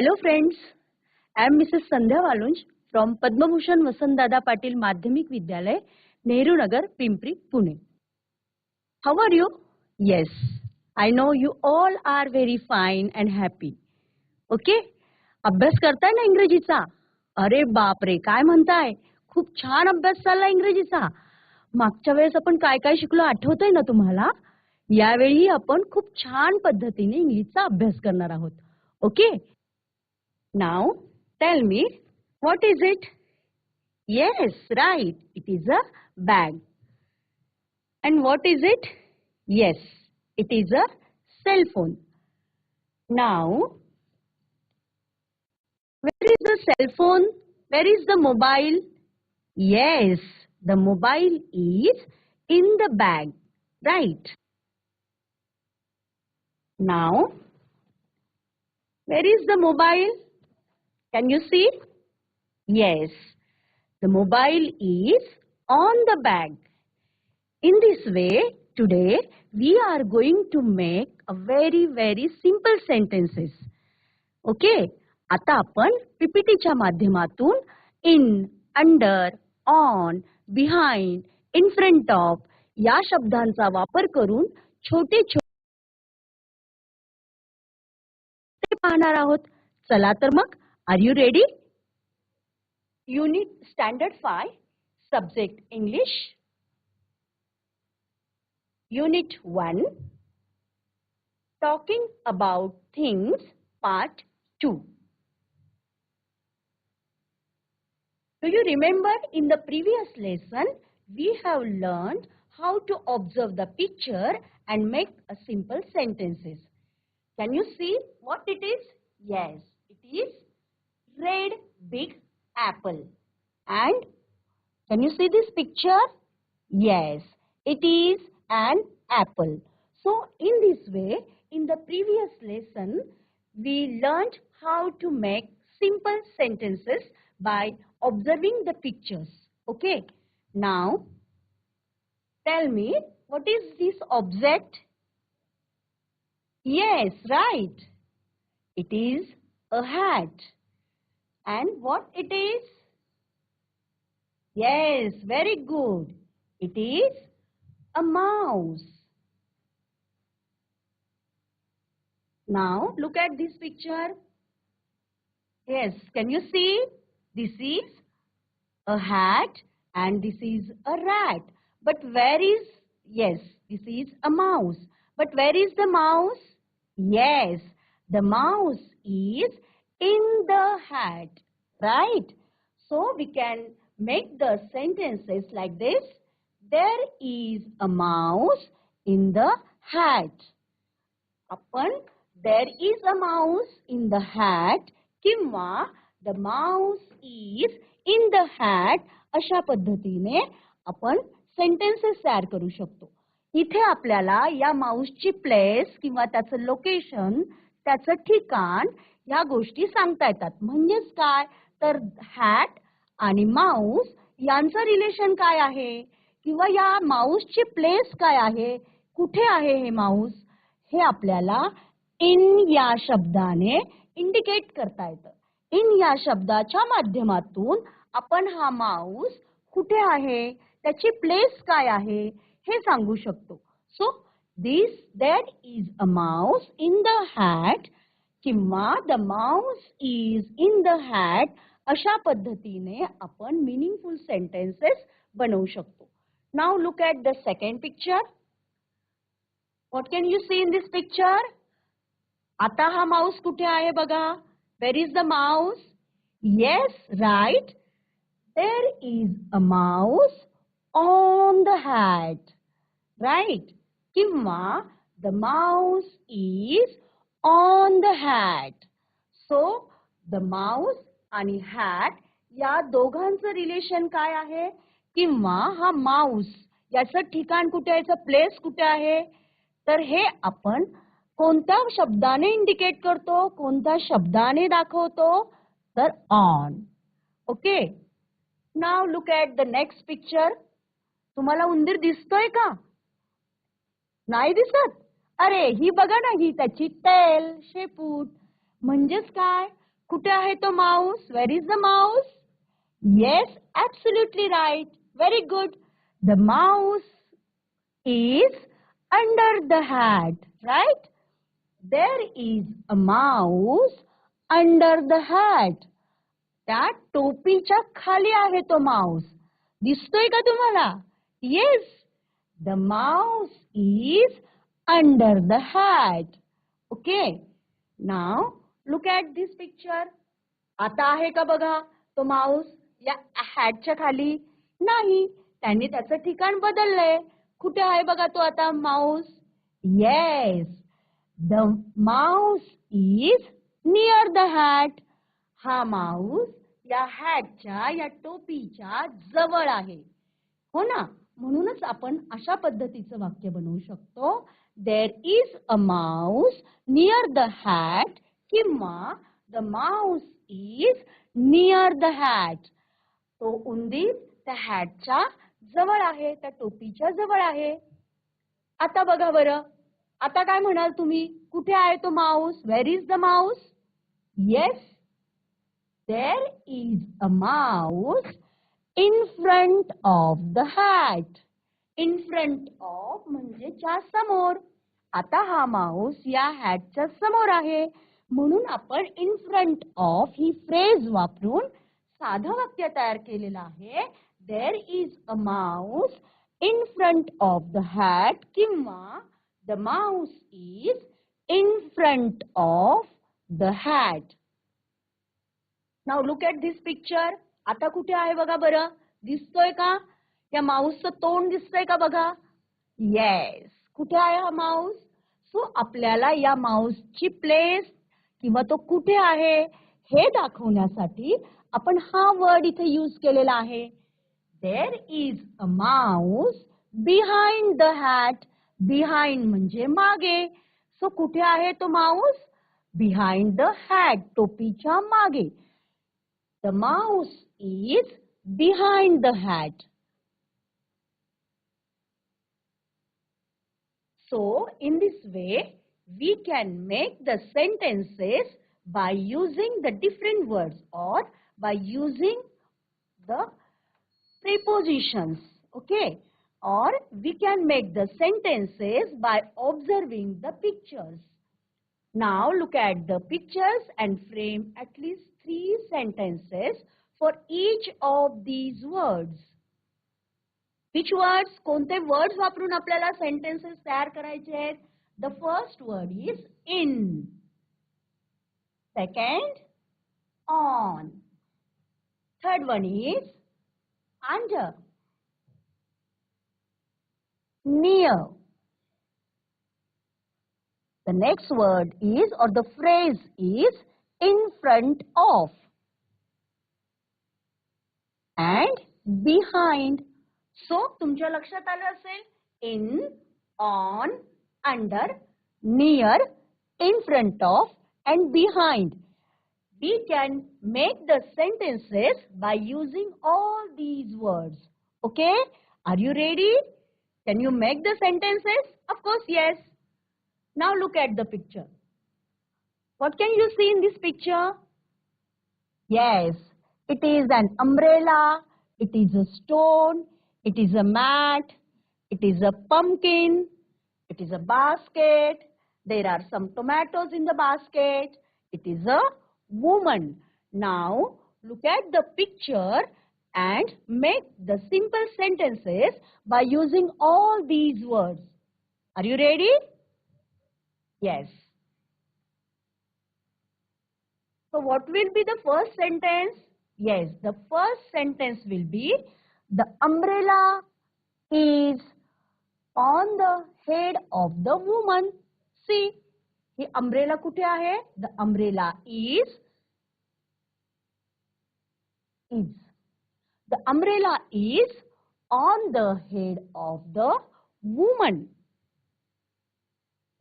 Hello friends I am Mrs Sandhya Walunj from Padmabhushan Vasantdada Patil माध्यमिक विद्यालय Nehru Nagar Pimpri Pune how are you yes I know you all are very fine and happy okay अभ्यास करताय ना इंग्रजीचा अरे बापरे काय म्हणताय खूप छान अभ्यास चालला इंग्रजीचा मागच्या वेळेस आपण काय काय शिकलो आठवतंय ना तुम्हाला यावेळी आपण खूप छान पद्धतीने इंग्लिशचा अभ्यास करणार आहोत okay Now, tell me, what is it? Yes, right, it is a bag. And what is it? Yes, it is a cell phone. Now, where is the cell phone? Where is the mobile? Yes, the mobile is in the bag, right? Now, where is the mobile? Can you see? Yes, the mobile is on the bag. In this way, today we are going to make a very very simple sentences. Okay? आता आपण पीपीटीच्या माध्यमातून in under on behind in front of या शब्दांचा वापर करून छोटे छोटे पाहणार आहोत चला तर मग Are you ready? Unit Standard 5, Subject English. Unit 1, Talking About Things, Part 2. Do you remember in the previous lesson, we have learned how to observe the picture and make a simple sentences. Can you see what it is? Yes, it is red big apple. And can you see this picture? Yes, it is an apple. So in this way, in the previous lesson, we learned how to make simple sentences by observing the pictures. Okay. Now, tell me, what is this object? Yes, right. It is a hat. And what it is? Yes, very good. It is a mouse. Now, look at this picture. Yes, can you see? This is a hat and this is a rat. But where is, yes, this is a mouse. But where is the mouse? Yes, the mouse is in the hat, right? So we can make the sentences like this. There is a mouse in the hat. आपण there is a mouse in the hat किंवा the mouse is in the hat अशा पद्धतीने आपण sentences तयार करू शकतो इथे आपल्याला या माऊसची प्लेस किंवा त्याचं लोकेशन त्याचं ठिकाण या गोष्टी सांगता येतात. म्हणजेच काय? तर हॅट आणि माऊस यांचं रिलेशन काय आहे? किंवा या माऊसची प्लेस काय आहे? कुठे आहे हे माऊस हे आपल्याला इन या शब्दाने इंडिकेट करता येतं. इन या शब्दाच्या माध्यमातून आपण हा माऊस कुठे आहे? त्याची प्लेस काय आहे? हे सांगू शकतो. So this that is a mouse in the hat किंवा the mouse is in the hat अशा पद्धतीने आपण मिनिंगफुल सेंटेन्सेस बनवू शकतो. Now look at the second picture what can you see in this picture आता हा माऊस कुठे आहे बघा? Where is the mouse yes right there is a mouse on the hat right किंवा the mouse is on the hat so the mouse आणि hat या दोघांचं relation काय आहे? किंवा हा माऊस याचं ठिकाण कुठे आहे? याचं प्लेस कुठे आहे? तर हे आपण कोणत्या शब्दाने इंडिकेट करतो? कोणत्या शब्दाने दाखवतो? तर on okay now look at the next picture तुम्हाला उंदीर दिसतोय का? नाही दिसत? अरे ही बघा ना ही त्याची टेल शेपूट. म्हणजेच काय? कुठे आहे तो mouse where is the mouse yes absolutely right very good the mouse is under the hat right there is a mouse under the hat त्या टोपीच्या खाली आहे तो माऊस दिसतोय का तुम्हाला? Yes the mouse is under the hat okay now look at this picture आता आहे का बघा? तो माऊस या हॅटच्या खाली. नाही त्यांनी त्याचं ठिकाण बदललंय. कुठे आहे बघा तो आता mouse yes the mouse is near the hat हा माऊस या हॅटच्या या टोपीच्या जवळ आहे. हो ना? म्हणूनच आपण अशा पद्धतीचं वाक्य बनवू शकतो. There is a mouse near the hat किंवा the mouse is near the hat तो उंदीर त्या हॅटच्या जवळ आहे त्या टोपीच्या जवळ आहे. आता बघा बरं. आता काय म्हणाल तुम्ही? कुठे आहे तो mouse where is the mouse yes there is a mouse in front of the hat in front of म्हणजे च्या समोर. आता हा माऊस या हॅटच्या समोर आहे. म्हणून आपण इन फ्रंट ऑफ ही फ्रेज वापरून साधं वाक्य तयार केलेलं आहे. There is a mouse in front of the hat किंवा the mouse is in front of the hat now look at this picture आता कुठे आहे बघा बरं? दिसतोय का? या माऊसचं तोंड दिसतंय का बघा? येस कुठे आहे हा माऊस सो आपल्याला या माऊसची प्लेस किंवा तो कुठे आहे हे दाखवण्यासाठी आपण हा वर्ड इथे यूज केलेला आहे. There is a mouse behind the hat behind म्हणजे मागे. सो कुठे आहे तो माऊस बिहाइंड द हॅट टोपीच्या मागे. The mouse is behind the hat So, in this way, we can make the sentences by using the different words or by using the prepositions, okay? Or we can make the sentences by observing the pictures. Now, look at the pictures and frame at least three sentences for each of these words which words कोणते words वापरून आपल्याला sentences तयार करायचे आहेत the first word is in second on third one is under near. The next word is or the phrase is in front of and behind. So तुमच्या लक्षात आलं असेल इन on under near in front of and behind we can make the sentences by using all these words. Okay? Are you ready? Can you make the sentences? Of course, yes. Now look at the picture. What can you see in this picture? Yes, it is an umbrella, it is a stone, it is a mat, it is a pumpkin, it is a basket, there are some tomatoes in the basket, it is a woman. Now look at the picture and make the simple sentences by using all these words. Are you ready? Yes. So what will be the first sentence? Yes, the first sentence will be the umbrella is on the head of the woman. See, he umbrella कुठे आहे? The umbrella is is. The umbrella is on the head of the woman.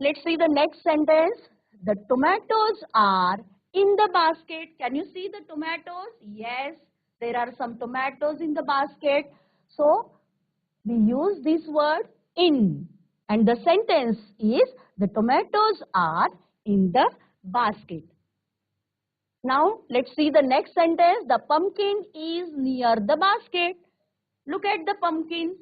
Let's see the next sentence. The tomatoes are in the basket. Can you see the tomatoes? Yes, there are some tomatoes in the basket. So, we use this word in. And the sentence is, the tomatoes are in the basket. Now let's see the next sentence. The pumpkin is near the basket. Look at the pumpkin.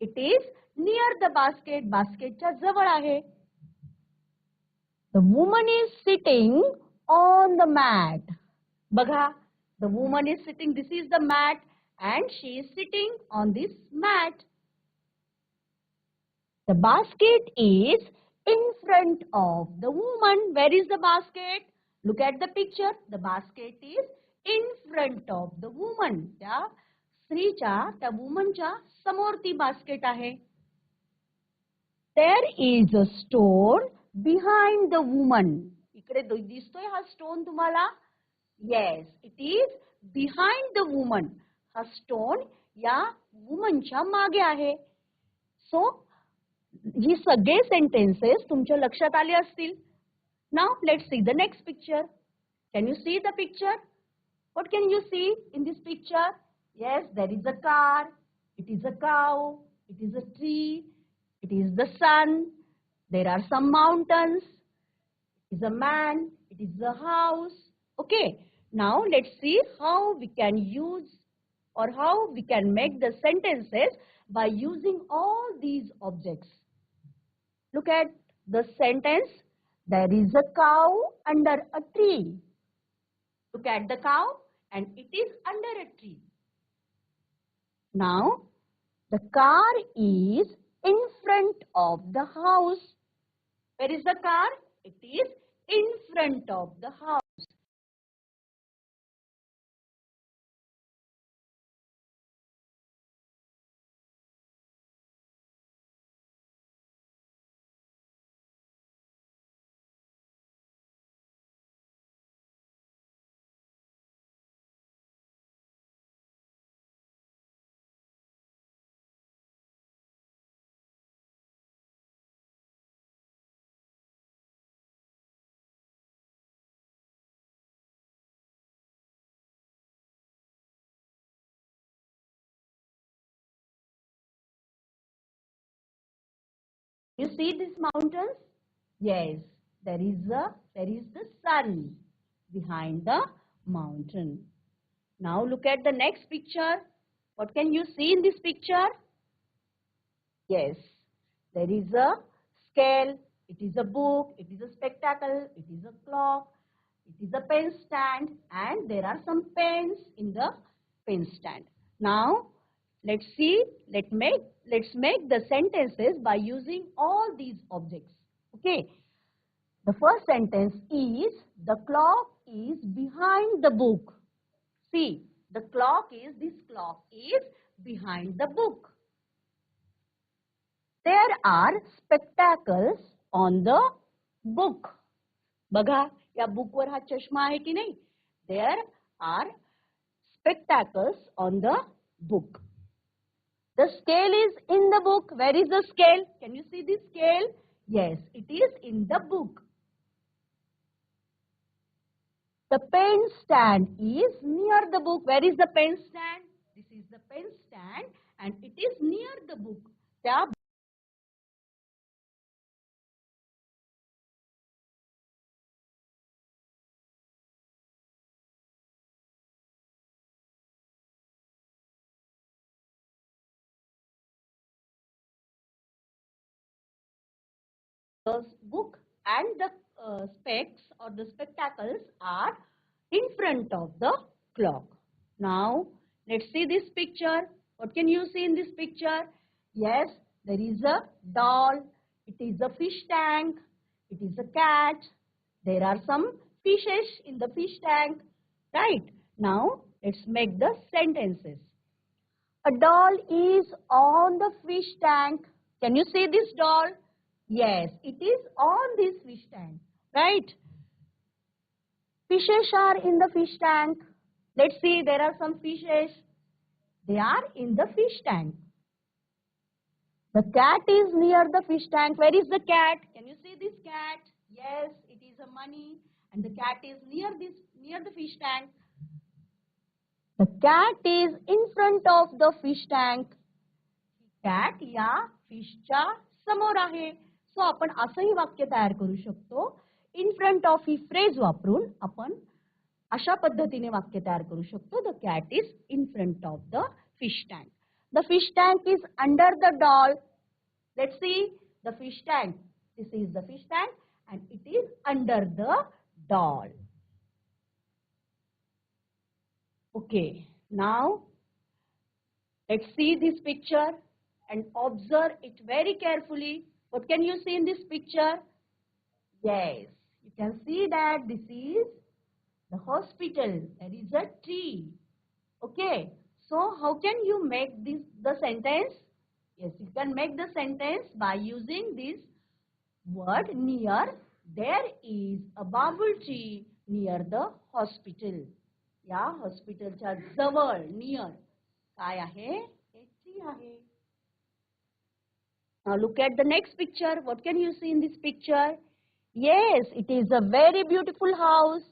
It is near the basket. Basketच्या जवळ आहे. The woman is sitting on the mat. बघा, the woman is sitting. This is the mat and she is sitting on this mat. The basket is in front of the woman. Where is the basket? Look at the picture. The basket is in front of the woman. त्या स्त्रीच्या त्या वुमनच्या समोर ती basket आहे. There is a stone behind the woman. इकडे दि- दिसतोय हा stone तुम्हाला? Yes, it is behind the woman. हा स्टोन या वुमनच्या मागे आहे. सो ही सगळे सेंटेन्सेस तुमच्या लक्षात आले असतील. Now let's see the next picture. Can you see the picture? What can you see in this picture? Yes, there is a car. It is a cow. It is a tree. It is the sun. There are some mountains. It is a man. It is a house. Okay. Now let's see how we can use or how we can make the sentences by using all these objects. Look at the sentence. There is a cow under a tree. Look at the cow and it is under a tree. Now, the car is in front of the house. Where is the car? It is in front of the house. You see these mountains? Yes, there is a there is the sun behind the mountain. Now look at the next picture. What can you see in this picture? Yes, there is a scale, it is a book, it is a spectacle, it is a clock, it is a pen stand and there are some pens in the pen stand. Now let's see, let make, let's make the sentences by using all these objects. Okay. The first sentence is the clock is behind the book. See, the clock is, this clock is behind the book. There are spectacles on the book. बघा या बुकवर हा चष्मा आहे की नाही there are spectacles on the book. The scale is in the book. Where is the scale? Can you see the scale? Yes, it is in the book. The pen stand is near the book. Where is the pen stand? This is the pen stand and it is near the book. The book and the uh, specs or the spectacles are in front of the clock. Now, let's see this picture. What can you see in this picture? Yes, there is a doll. It is a fish tank. It is a cat. There are some fishes in the fish tank. Right. Now, let's make the sentences. A doll is on the fish tank. Can you see this doll? Yes, it is on this fish tank, right? Fishes are in the fish tank. Let's see, there are some fishes. They are in the fish tank. The cat is near the fish tank. Where is the cat? Can you see this cat? Yes, it is a money and the cat is near this near the fish tank. The cat is in front of the fish tank. Cat या फिशच्या समोर आहे सो आपण असंही वाक्य तयार करू शकतो. In front of ही फ्रेज वापरून आपण अशा पद्धतीने वाक्य तयार करू शकतो. The cat is in front of the fish tank the fish tank is under the doll let see the fish tank this is the fish tank and it is under the doll Okay, now let's see this picture and observe it very carefully. What can you see in this picture? Yes, you can see that this is the hospital. There is a tree. Okay, so how can you make this the sentence? Yes, you can make the sentence by using this word near. There is a bamboo tree near the hospital. या हॉस्पिटलच्या जवळ near काय आहे हे tree आहे Now look at the next picture. What can you see in this picture? Yes, it is a very beautiful house.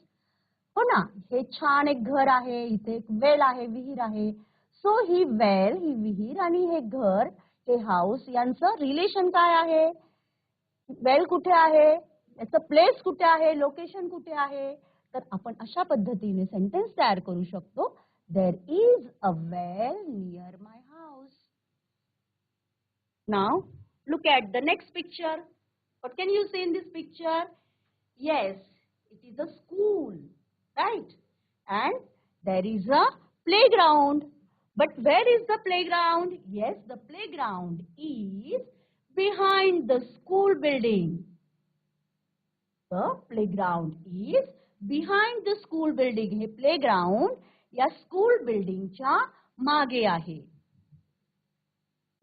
हो ना? हे छान एक घर आहे. इथे एक वेल आहे विहीर आहे. सो ही वेल ही विहीर आणि हे घर हे हाऊस यांचं रिलेशन काय आहे? वेल कुठे आहे? याचं प्लेस कुठे आहे? लोकेशन कुठे आहे? तर आपण अशा पद्धतीने सेंटेन्स तयार करू शकतो. There is a well near my house now look at the next picture what can you see in this picture yes it is a school right and there is a playground but where is the playground yes the playground is behind the school building the playground is behind the school building hey play ground या school बिल्डिंगच्या मागे आहे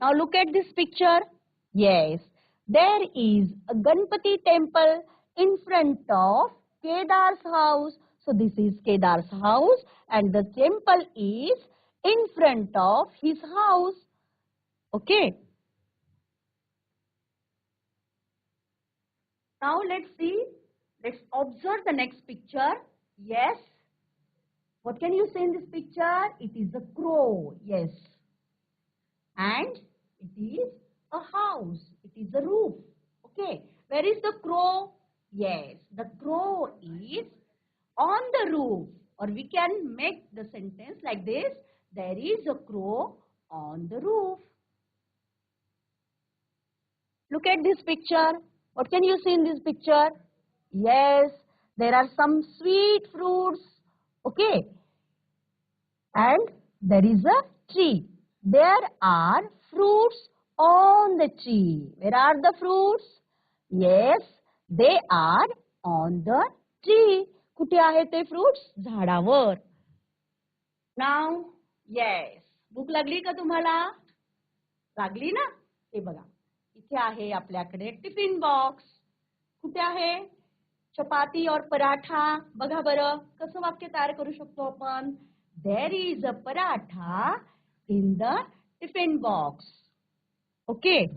now look at this picture Yes, there is a Ganpati temple in front of Kedar's house. So this is Kedar's house and the temple is in front of his house. Okay. Now let's see. Let's observe the next picture. Yes. What can you see in this picture? It is a crow. Yes. And it is a house. It is a roof. Okay. Where is the crow? Yes. The crow is on the roof. Or we can make the sentence like this. There is a crow on the roof. Look at this picture. What can you see in this picture? Yes, there are some sweet fruits. Okay. And there is a tree. There are fruits on the tree. Where are the fruits? Yes, they are on the tree. कुठे आहे ते fruits झाडावर नाव yes भूक लागली का तुम्हाला लागली ना हे बघा इथे आहे आपल्याकडे टिफ़िन बॉक्स कुठे आहे चपाती और पराठा बघा बरं कसं वाक्य तयार करू शकतो आपण there is a paratha in the tiffin box Okay.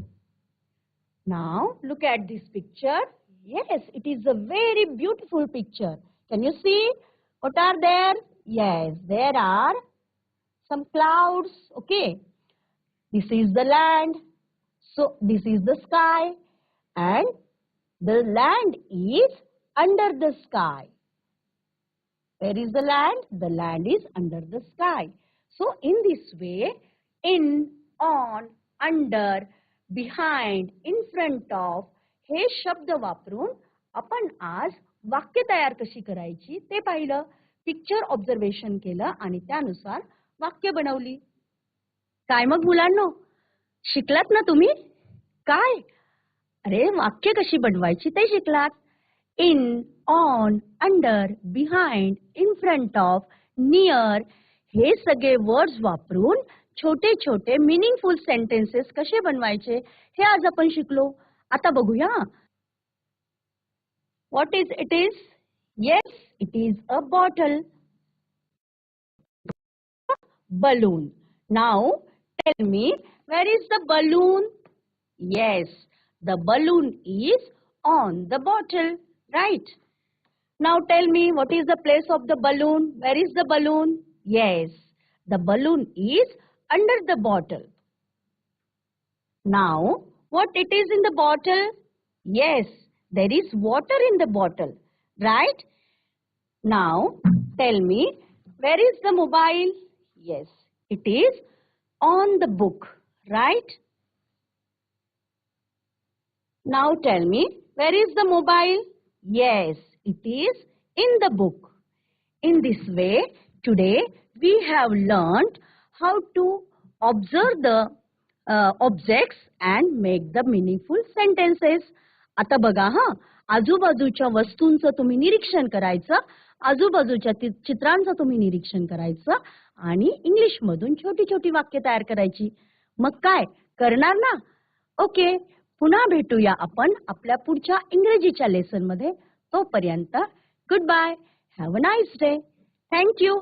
Now look at this picture. Yes, it is a very beautiful picture. Can you see? What are there? Yes, there are some clouds. Okay. This is the land. So this is the sky. And the land is under the sky. Where is the land? The land is under the sky. So in this way, in, on, under behind in front of हे शब्द वापरून आपण आज वाक्य तयार कशी करायची ते पाहिलं पिक्चर ऑब्झर्वेशन केलं आणि त्यानुसार वाक्य बनवली. काय मग मुलांनो? शिकलात ना तुम्ही? काय? अरे वाक्य कशी बनवायची ते शिकलात. In on under behind in front of near हे सगळे वर्ड्स वापरून छोटे छोटे मिनिंगफुल सेंटेन्सेस कसे बनवायचे हे आज आपण शिकलो आता बघूया what is it is yes it is a bottle balloon. Now tell me, where is the balloon? Yes, the balloon is on the bottle. Right. Now tell me what is the place of the balloon? Where is the balloon? Yes, the balloon is under the bottle. Now, what it is in the bottle? Yes, there is water in the bottle. Right? Now, Tell me, where is the mobile? Yes, it is on the book, right? Now tell me, where is the mobile? Yes, it is in the book. In this way, today we have learned how to observe the uh, objects and make the meaningful sentences. आता बघा हा. आजूबाजूच्या वस्तूंचं तुम्ही निरीक्षण करायचं आजूबाजूच्या चित्रांचं तुम्ही निरीक्षण करायचं आणि इंग्लिश मधून छोटी छोटी वाक्य तयार करायची. मग काय? करणार ना? ओके. पुन्हा भेटूया आपण आपल्या पुढच्या इंग्रजीच्या लेसनमध्ये. तोपर्यंत good bye have a nice day thank you